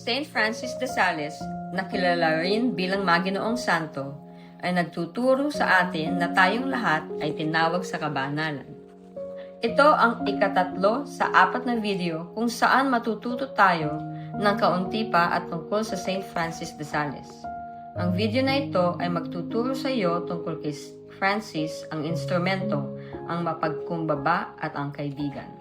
St. Francis de Sales, na kilala rin bilang Maginoong Santo, ay nagtuturo sa atin na tayong lahat ay tinawag sa kabanalan. Ito ang ikatatlo sa apat na video kung saan matututo tayo ng kaunti pa at tungkol sa St. Francis de Sales. Ang video na ito ay magtuturo sa iyo tungkol kay Francis, ang instrumento, ang mapagkumbaba at ang kaibigan.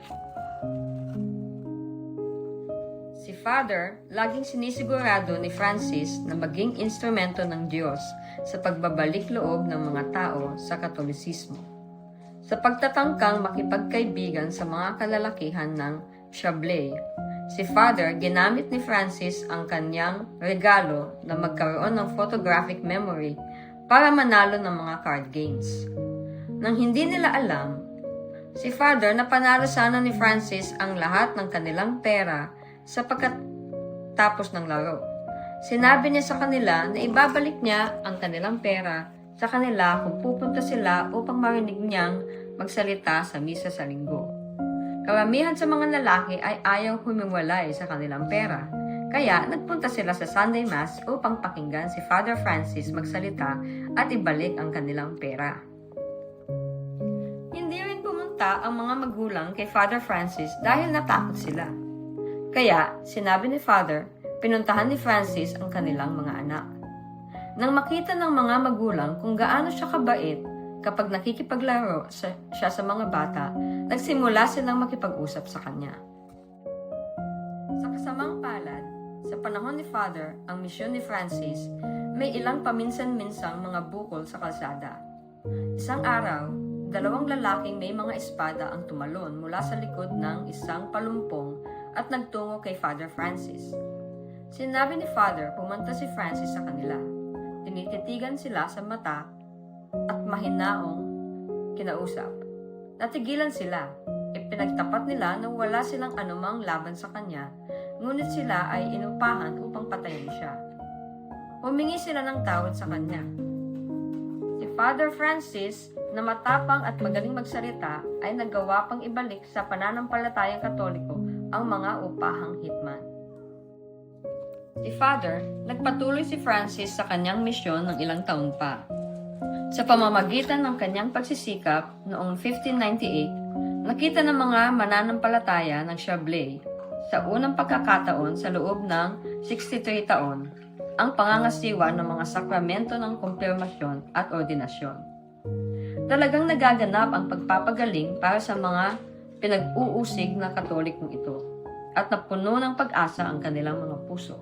Father, laging sinisigurado ni Francis na maging instrumento ng Diyos sa pagbabalik loob ng mga tao sa Katolisismo. Sa pagtatangkang makipagkaibigan sa mga kalalakihan ng Chablais, si Father ginamit ni Francis ang kanyang regalo na magkaroon ng photographic memory para manalo ng mga card games. Nang hindi nila alam, si Father napanalo sana ni Francis ang lahat ng kanilang pera sa pagkatapos ng laro. Sinabi niya sa kanila na ibabalik niya ang kanilang pera sa kanila kung pupunta sila upang marinig niyang magsalita sa misa sa linggo. Karamihan sa mga lalaki ay ayaw humiwalay sa kanilang pera. Kaya nagpunta sila sa Sunday Mass upang pakinggan si Father Francis magsalita at ibalik ang kanilang pera. Hindi rin pumunta ang mga magulang kay Father Francis dahil natakot sila. Kaya, sinabi ni Father, pinuntahan ni Francis ang kanilang mga anak. Nang makita ng mga magulang kung gaano siya kabait kapag nakikipaglaro sa- siya sa mga bata, nagsimula silang makipag-usap sa kanya. Sa kasamang palad, sa panahon ni Father, ang misyon ni Francis, may ilang paminsan-minsang mga bukol sa kalsada. Isang araw, dalawang lalaking may mga espada ang tumalon mula sa likod ng isang palumpong at nagtungo kay Father Francis. Sinabi ni Father, pumunta si Francis sa kanila. Tinititigan sila sa mata at mahinaong kinausap. Natigilan sila. Ipinagtapat nila na wala silang anumang laban sa kanya, ngunit sila ay inupahan upang patayin siya. Humingi sila ng tawad sa kanya. Si Father Francis, na matapang at magaling magsalita, ay nagawa pang ibalik sa pananampalatayang katoliko ang mga upahang hitman. Si Father, nagpatuloy si Francis sa kanyang misyon ng ilang taon pa. Sa pamamagitan ng kanyang pagsisikap noong 1598, nakita ng mga mananampalataya ng Chablais sa unang pagkakataon sa loob ng 63 taon ang pangangasiwa ng mga sakramento ng kumpirmasyon at ordinasyon. Talagang nagaganap ang pagpapagaling para sa mga pinag-uusig na katolikong ito at napuno ng pag-asa ang kanilang mga puso.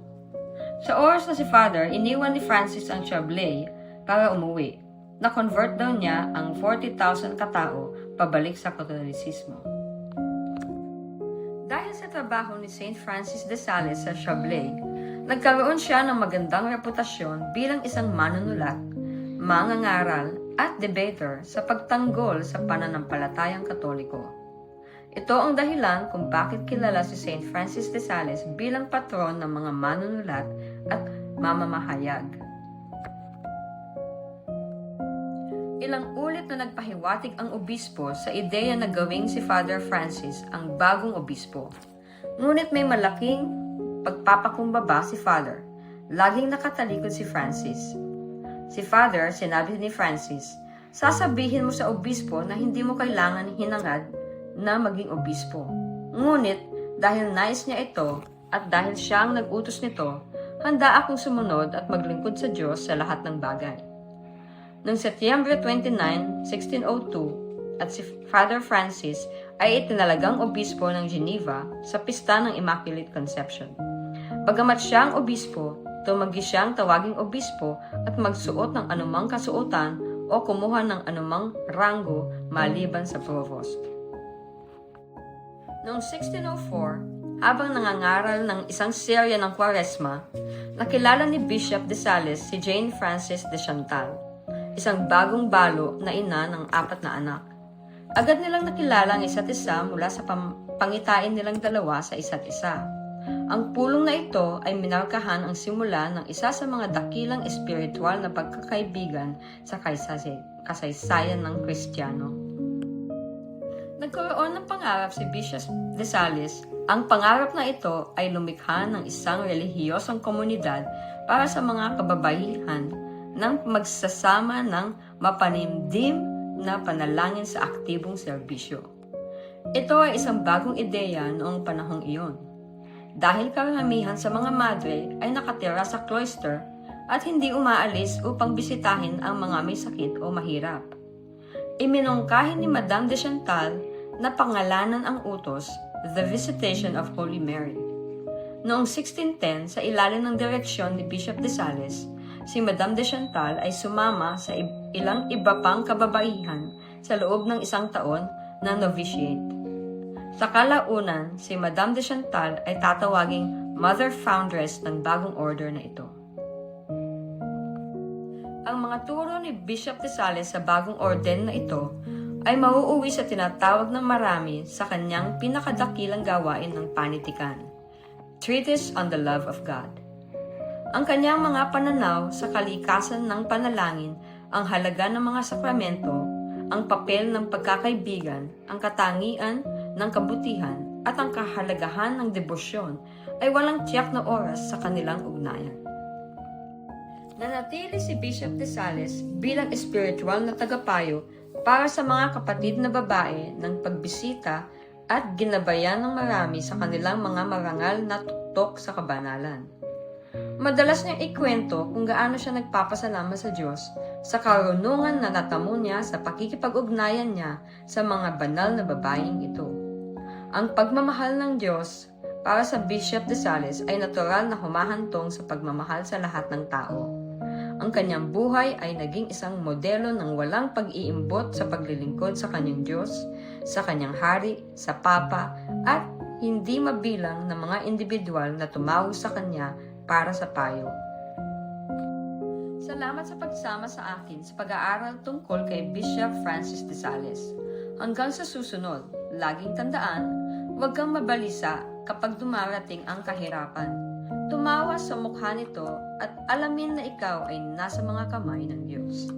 Sa oras na si Father, iniwan ni Francis ang Chablais para umuwi. Na-convert daw niya ang 40,000 katao pabalik sa Katolisismo. Dahil sa trabaho ni St. Francis de Sales sa Chablais, nagkaroon siya ng magandang reputasyon bilang isang manunulat, mangangaral, at debater sa pagtanggol sa pananampalatayang katoliko. Ito ang dahilan kung bakit kilala si St. Francis de Sales bilang patron ng mga manunulat at mamamahayag. Ilang ulit na nagpahiwatig ang obispo sa ideya na gawing si Father Francis ang bagong obispo. Ngunit may malaking pagpapakumbaba si Father. Laging nakatalikod si Francis. Si Father, sinabi ni Francis, sasabihin mo sa obispo na hindi mo kailangan hinangad na maging obispo. Ngunit, dahil nais niya ito at dahil siya ang nag-utos nito, handa akong sumunod at maglingkod sa Diyos sa lahat ng bagay. Noong Setyembre 29, 1602, at si Father Francis ay itinalagang obispo ng Geneva sa pista ng Immaculate Conception. Bagamat siya ang obispo, tumagi siyang tawaging obispo at magsuot ng anumang kasuotan o kumuha ng anumang ranggo maliban sa provost. Noong 1604, habang nangangaral ng isang serya ng kwaresma, nakilala ni Bishop de Sales si Jane Frances de Chantal, isang bagong balo na ina ng apat na anak. Agad nilang nakilala ang isa't isa mula sa pangitain nilang dalawa sa isa't isa. Ang pulong na ito ay minarkahan ang simula ng isa sa mga dakilang espiritual na pagkakaibigan sa kasaysayan ng Kristiyano. Nagkaroon ng pangarap si Bishop de Sales. Ang pangarap na ito ay lumikha ng isang relihiyosong komunidad para sa mga kababaihan nang magsasama ng mapanimdim na panalangin sa aktibong serbisyo. Ito ay isang bagong ideya noong panahong iyon. Dahil karamihan sa mga madre ay nakatira sa cloister at hindi umaalis upang bisitahin ang mga may sakit o mahirap. Iminungkahi ni Madame de Chantal na pangalanan ang utos, The Visitation of Holy Mary. Noong 1610, sa ilalim ng direksyon ni Bishop de Sales, si Madame de Chantal ay sumama sa ilang iba pang kababaihan sa loob ng isang taon na novitiate. Sa kalaunan, si Madame de Chantal ay tatawaging Mother Foundress ng bagong order na ito. Ang mga turo ni Bishop de Sales sa bagong orden na ito ay mauuwi sa tinatawag ng marami sa kanyang pinakadakilang gawain ng panitikan, Treatise on the Love of God. Ang kanyang mga pananaw sa kalikasan ng panalangin, ang halaga ng mga sakramento, ang papel ng pagkakaibigan, ang katangian ng kabutihan, at ang kahalagahan ng debosyon ay walang tiyak na oras sa kanilang ugnayan. Nanatili si Bishop de Sales bilang espiritual na tagapayo para sa mga kapatid na babae ng pagbisita at ginabayan ng marami sa kanilang mga marangal na tuktok sa kabanalan. Madalas niyang ikwento kung gaano siya nagpapasalamat sa Diyos sa karunungan na natamo niya sa pakikipag-ugnayan niya sa mga banal na babaeng ito. Ang pagmamahal ng Diyos para sa Bishop de Sales ay natural na humahantong sa pagmamahal sa lahat ng tao. Ang kanyang buhay ay naging isang modelo ng walang pag-iimbot sa paglilingkod sa kanyang Diyos, sa kanyang hari, sa Papa, at hindi mabilang ng mga individual na tumawag sa kanya para sa payo. Salamat sa pagsama sa akin sa pag-aaral tungkol kay Bishop Francis de Sales. Hanggang sa susunod, laging tandaan, huwag kang mabalisa kapag dumarating ang kahirapan. Tumawa sa mukha nito at alamin na ikaw ay nasa mga kamay ng Diyos.